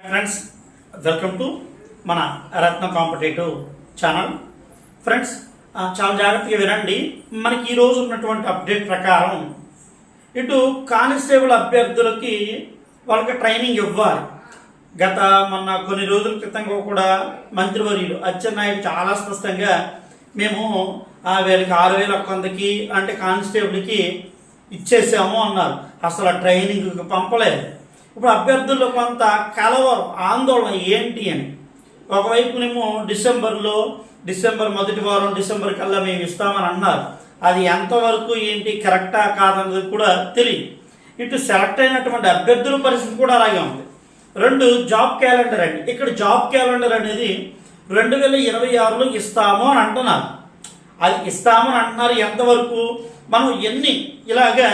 Friends welcome to మన రత్న competitive channel friends చాలా జాగ్రత్తగా వినండి. మనకి ఈరోజు ఉన్నటువంటి అప్డేట్ ప్రకారం ఇటు కానిస్టేబుల్ అభ్యర్థులకి వాళ్ళకి ట్రైనింగ్ ఇవ్వాలి. గత మొన్న కొన్ని రోజుల క్రితం కూడా మంత్రివర్యులు అచ్చెన్నాయుడు చాలా స్పష్టంగా మేము వీళ్ళకి ఆరు వేల కొందకి అంటే కానిస్టేబుల్కి ఇచ్చేసాము అన్నారు. అసలు ఆ ట్రైనింగ్కి పంపలేదు. ఇప్పుడు అభ్యర్థుల్లో కొంత కలవరం ఆందోళన ఏంటి అని. ఒకవైపునేమో డిసెంబర్లో డిసెంబర్ మొదటి వారం డిసెంబర్ కల్లా మేము ఇస్తామని అన్నారు. అది ఎంతవరకు ఏంటి కరెక్టా కాదన్నది కూడా తెలియదు ఇటు సెలెక్ట్ అయినటువంటి అభ్యర్థుల పరిస్థితి కూడా అలాగే ఉంది. రెండు జాబ్ క్యాలెండర్ అండి. ఇక్కడ జాబ్ క్యాలెండర్ అనేది రెండు వేల ఇరవై ఆరులో ఇస్తాము అని అంటున్నారు. అది ఇస్తామని అంటున్నారు ఎంతవరకు? మనం ఎన్ని? ఇలాగా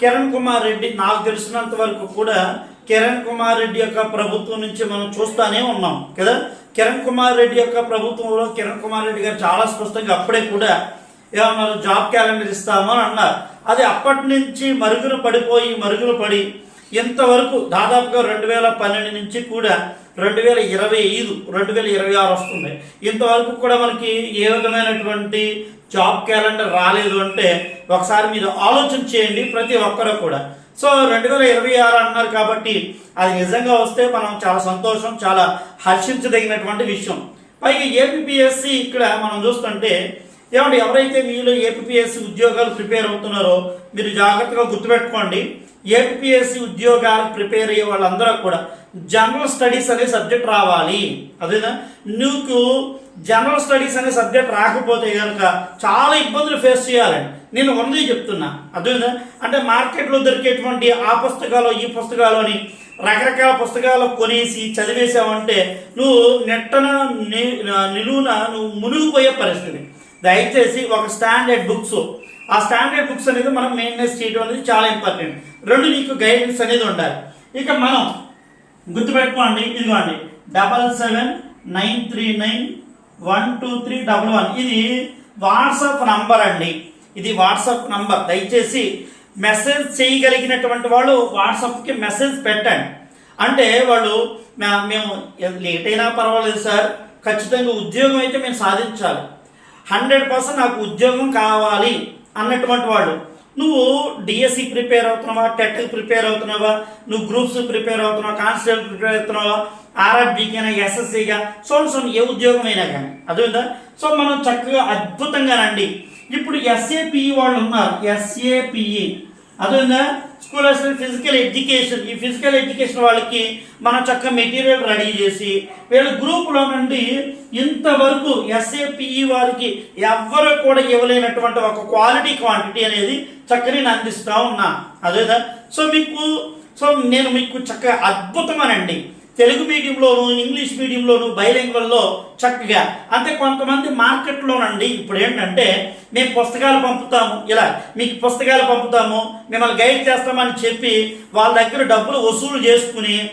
కిరణ్ కుమార్ రెడ్డి నాకు తెలిసినంత వరకు కూడా కిరణ్ కుమార్ రెడ్డి యొక్క ప్రభుత్వం నుంచి మనం చూస్తానే ఉన్నాం కదా? కిరణ్ కుమార్ రెడ్డి యొక్క ప్రభుత్వంలో కిరణ్ కుమార్ రెడ్డి గారు చాలా స్పష్టంగా అప్పుడే కూడా ఏమన్నారు జాబ్ క్యాలెండర్ ఇస్తామని అన్నారు. అది అప్పటి నుంచి మరుగున పడిపోయి మరుగున పడి ఇంతవరకు దాదాపుగా రెండు వేల పన్నెండు నుంచి కూడా రెండు వేల ఇరవై ఐదు రెండు వేల ఇరవై ఆరు వస్తుంది. ఇంతవరకు కూడా మనకి ఏ విధమైనటువంటి జాబ్ క్యాలెండర్ రాలేదు అంటే ఒకసారి మీరు ఆలోచన చేయండి ప్రతి ఒక్కరు కూడా. సో రెండు వేల ఇరవై ఆరు అన్నారు కాబట్టి అది నిజంగా వస్తే మనం చాలా సంతోషం చాలా హర్షించదగినటువంటి విషయం. పైగా ఏపీఎస్సి ఇక్కడ మనం చూస్తుంటే ఏమంటే ఎవరైతే మీలో ఏపీఎస్సి ఉద్యోగాలు ప్రిపేర్ అవుతున్నారో మీరు జాగ్రత్తగా గుర్తుపెట్టుకోండి. ఏపీఎస్సి ఉద్యోగాలు ప్రిపేర్ అయ్యే వాళ్ళందరూ కూడా జనరల్ స్టడీస్ అనే సబ్జెక్ట్ రావాలి. అదేనా? నువ్వు జనరల్ స్టడీస్ అనే సబ్జెక్ట్ రాకపోతే కనుక చాలా ఇబ్బందులు ఫేస్ చేయాలండి. నేను ఉన్నది చెప్తున్నా. అదేనా అంటే మార్కెట్లో దొరికేటువంటి ఆ పుస్తకాలు ఈ పుస్తకాలు అని రకరకాల పుస్తకాలు కొనేసి చదివేసావంటే నువ్వు నెట్టన ని- నిలువున నువ్వు మునిగిపోయే పరిస్థితి. దయచేసి ఒక స్టాండర్డ్ బుక్స్ ఆ స్టాండర్డ్ బుక్స్ అనేది మనం మెయింటెన్స్ చేయడం అనేది చాలా ఇంపార్టెంట్ రెండు నీకు గైడెన్స్ అనేది ఉండాలి. ఇక మనం గుర్తుపెట్టుకోండి ఇదిగోండి. Double seven nine three nine one two three double one. ఇది వాట్సాప్ నంబర్ అండి. ఇది వాట్సాప్ నంబర్. దయచేసి మెసేజ్ చేయగలిగినటువంటి వాళ్ళు వాట్సాప్కి మెసేజ్ పెట్టండి. అంటే వాళ్ళు "మా- మేము లేట్ అయినా పర్వాలేదు సార్. ఖచ్చితంగా ఉద్యోగం అయితే మేము సాధించాలి. హండ్రెడ్ పర్సెంట్ నాకు ఉద్యోగం కావాలి అన్నటువంటి వాళ్ళు నువ్వు డిఎస్సి ప్రిపేర్ అవుతున్నావా? టెట్ ప్రిపేర్ అవుతున్నావా? నువ్వు గ్రూప్స్ ప్రిపేర్ అవుతున్నావా? కానిస్టేబుల్ ప్రిపేర్ అవుతున్నావా? ఆర్ఆర్బీకైనా ఎస్ఎస్సిగా సో సో ఏ ఉద్యోగం అయినా కానీ. అదేవిధంగా సో మనం చక్కగా అద్భుతంగా రండి. ఇప్పుడు ఎస్ఏపిఈ వాళ్ళు ఉన్నారు. ఎస్ఏపిఈ అదేవిధంగా స్కూల్ అసిస్టెంట్ ఫిజికల్ ఎడ్యుకేషన్ ఈ ఫిజికల్ ఎడ్యుకేషన్ వాళ్ళకి మనం చక్కగా మెటీరియల్ రెడీ చేసి వీళ్ళ గ్రూపులో నుండి ఇంతవరకు ఎస్ఏపిఈ వారికి ఎవ్వరు కూడా ఇవ్వలేనటువంటి ఒక క్వాలిటీ క్వాంటిటీ అనేది చక్కని అందిస్తూ ఉన్నా. అదేదా సో మీకు సో నేను మీకు చక్కగా అద్భుతమనండి. తెలుగు మీడియంలోను ఇంగ్లీష్ మీడియంలోను బైలింగ్వల్లో చక్కగా. అంటే కొంతమంది మార్కెట్లోనండి ఇప్పుడు ఏంటంటే మేము పుస్తకాలు పంపుతాము. ఇలా మీకు పుస్తకాలు పంపుతాము మిమ్మల్ని గైడ్ చేస్తామని చెప్పి వాళ్ళ దగ్గర డబ్బులు వసూలు చేసుకుని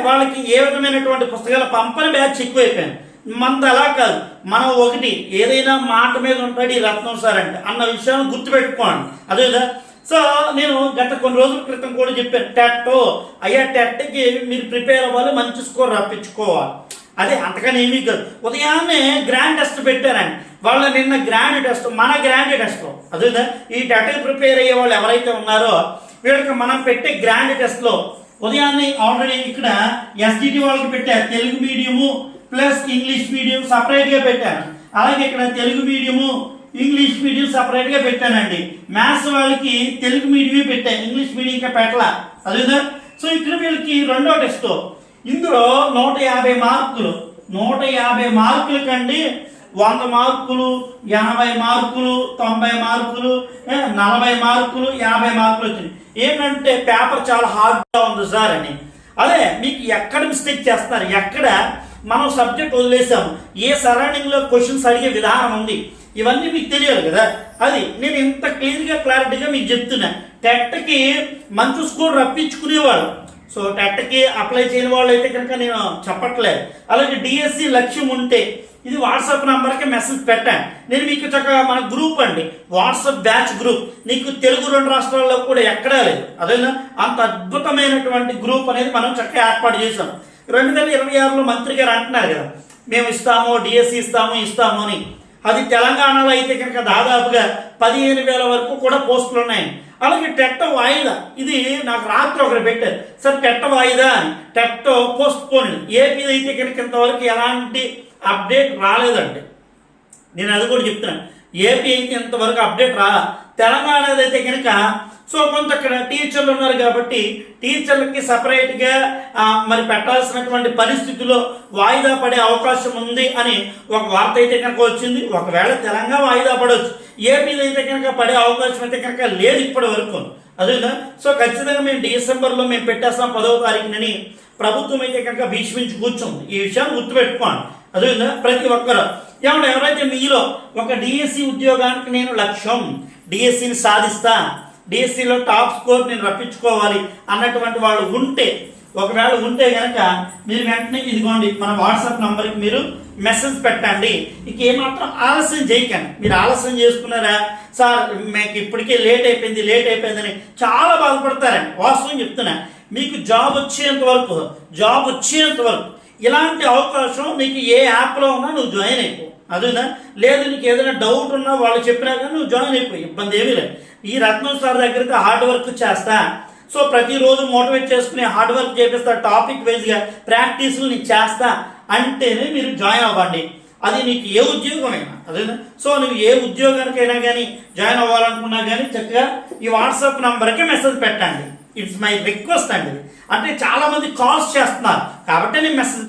వాళ్ళకి ఏ విధమైనటువంటి పుస్తకాలు పంపని బ్యాచ్ ఎక్కువైపోయాను. మనది అలా కాదు. మనం ఒకటి ఏదైనా మాట మీద ఉంటాడు ఈ రత్నం సార్ అంటే అన్న విషయాన్ని గుర్తుపెట్టుకోండి. అదేదా సో నేను గత కొన్ని రోజుల క్రితం కూడా చెప్పాను టెట్ అయ్యా టెట్కి మీరు ప్రిపేర్ అవ్వాలి మంచి స్కోర్ రప్పించుకోవాలి అదే అంతకని ఏమీ కాదు. ఉదయాన్నే గ్రాండ్ టెస్ట్ పెట్టారండి. వాళ్ళ నిన్న గ్రాండ్ టెస్ట్ మన గ్రాండ్ టెస్ట్. అదే ఈ టెట్కి ప్రిపేర్ అయ్యే వాళ్ళు ఎవరైతే ఉన్నారో వీళ్ళకి మనం పెట్టే గ్రాండ్ టెస్ట్లో ఉదయాన్నే ఆల్రెడీ ఇక్కడ ఎస్జిటి వాళ్ళకి పెట్టారు Telugu medium plus English medium సపరేట్గా పెట్టాను. అలాగే ఇక్కడ తెలుగు మీడియము ఇంగ్లీష్ మీడియం సపరేట్గా పెట్టానండి. మ్యాథ్స్ వాళ్ళకి తెలుగు మీడియమే పెట్టాను ఇంగ్లీష్ మీడియం ఇంకా పెట్టలా. అదేదా? సో ఇక్కడ వీళ్ళకి రెండో టెస్ట్ ఇందులో నూట యాభై మార్కులు నూట యాభై మార్కుల కండి వంద మార్కులు ఎనభై మార్కులు తొంభై మార్కులు నలభై మార్కులు యాభై మార్కులు వచ్చింది. ఏంటంటే పేపర్ చాలా హార్డ్గా ఉంది సార్ అని. అదే మీకు ఎక్కడ మిస్టేక్ చేస్తున్నారు? ఎక్కడ మనం సబ్జెక్ట్ వదిలేసాము. ఏ సరౌండింగ్లో క్వశ్చన్స్ అడిగే విధానం ఉంది? ఇవన్నీ మీకు తెలియాలి కదా? అది నేను ఇంత క్లియర్గా క్లారిటీగా మీకు చెప్తున్నా. టెట్కి మంచి స్కోర్ రప్పించుకునేవాడు. సో టెట్కి అప్లై చేయని వాళ్ళు అయితే కనుక నేను చెప్పట్లేదు. అలాగే డిఎస్సి లక్ష్యం ఉంటే ఇది వాట్సాప్ నంబర్కి మెసేజ్ పెట్టాను నేను మీకు చక్కగా మన గ్రూప్ అండి. వాట్సాప్ బ్యాచ్ గ్రూప్ నీకు తెలుగు రెండు రాష్ట్రాల్లో కూడా ఎక్కడా లేదు. అదేనా? అంత అద్భుతమైనటువంటి గ్రూప్ అనేది మనం చక్కగా ఏర్పాటు చేసాం రెండు వేల ఇరవై ఆరులో మంత్రి గారు అంటున్నారు కదా మేము ఇస్తాము డిఎస్సి ఇస్తాము ఇస్తాము అని. అది తెలంగాణలో అయితే కనుక దాదాపుగా పదిహేను వేల వరకు కూడా పోస్టులు ఉన్నాయి. అలాగే టెట్ట వాయిదా ఇది నాకు రాత్రి ఒకటి పెట్టారు. సార్ టెట్ట వాయిదా అని టెట్ట పోస్ట్ పోన్ ఏపీ అయితే కనుక ఇంతవరకు ఎలాంటి అప్డేట్ రాలేదండి. నేను అది కూడా చెప్తున్నాను. ఏపీ అయితే ఇంతవరకు అప్డేట్ రా తెలంగాణ అయితే కనుక సో కొంత టీచర్లు ఉన్నారు కాబట్టి టీచర్లకి సపరేట్గా మరి పెట్టాల్సినటువంటి పరిస్థితుల్లో వాయిదా పడే అవకాశం ఉంది అని ఒక వార్త అయితే కనుక వచ్చింది. ఒకవేళ తెలంగాణ వాయిదా పడవచ్చు ఏపీలో అయితే కనుక పడే అవకాశం అయితే కనుక లేదు ఇప్పటి వరకు. అదేనా? సో ఖచ్చితంగా మేము డిసెంబర్లో మేము పెట్టేస్తాం పదవ తారీఖునని ప్రభుత్వం అయితే కనుక భీష్మించి కూర్చుంది. ఈ విషయాన్ని గుర్తుపెట్టుకోండి. అదేవిధంగా ప్రతి ఒక్కరు. ఏమన్నా ఎవరైతే మీలో ఒక డిఎస్సి ఉద్యోగానికి నేను లక్ష్యం డిఎస్సిని సాధిస్తా డిఎస్సిలో టాప్ స్కోర్ నేను రప్పించుకోవాలి అన్నటువంటి వాళ్ళు ఉంటే ఒకవేళ ఉంటే కనుక మీరు వెంటనే ఇదిగోండి మన వాట్సాప్ నంబర్కి మీరు మెసేజ్ పెట్టండి. ఇక ఏమాత్రం ఆలస్యం చేయకండి. మీరు ఆలస్యం చేసుకున్నారా? సార్ మీకు ఇప్పటికే లేట్ అయిపోయింది లేట్ అయిపోయిందని చాలా బాధపడతారండి. వాస్తవం చెప్తున్నా మీకు జాబ్ వచ్చేంత వరకు జాబ్ వచ్చేంత వరకు ఇలాంటి అవకాశం మీకు ఏ యాప్లో ఉన్నా నువ్వు జాయిన్ అయిపో. అదేనా? లేదు నీకు ఏదైనా డౌట్ ఉన్నా వాళ్ళు చెప్పినా కానీ నువ్వు జాయిన్ అయిపోయి ఇబ్బంది ఏమీ లేదు. ఈ రత్నం సార్ దగ్గరికి హార్డ్ వర్క్ చేస్తా. సో ప్రతిరోజు మోటివేట్ చేసుకుని హార్డ్ వర్క్ చేపిస్తా టాపిక్ వైజ్గా ప్రాక్టీస్లు నీకు చేస్తా అంటేనే మీరు జాయిన్ అవ్వండి. అది నీకు ఏ ఉద్యోగమైనా అదేనా? సో నువ్వు ఏ ఉద్యోగానికైనా కానీ జాయిన్ అవ్వాలనుకున్నా కానీ చక్కగా ఈ వాట్సాప్ నంబర్కి మెసేజ్ పెట్టండి. ఇట్స్ మై రిక్వెస్ట్ అండి. అంటే చాలామంది కాల్స్ చేస్తున్నారు. కాబట్టి నేను మెసేజ్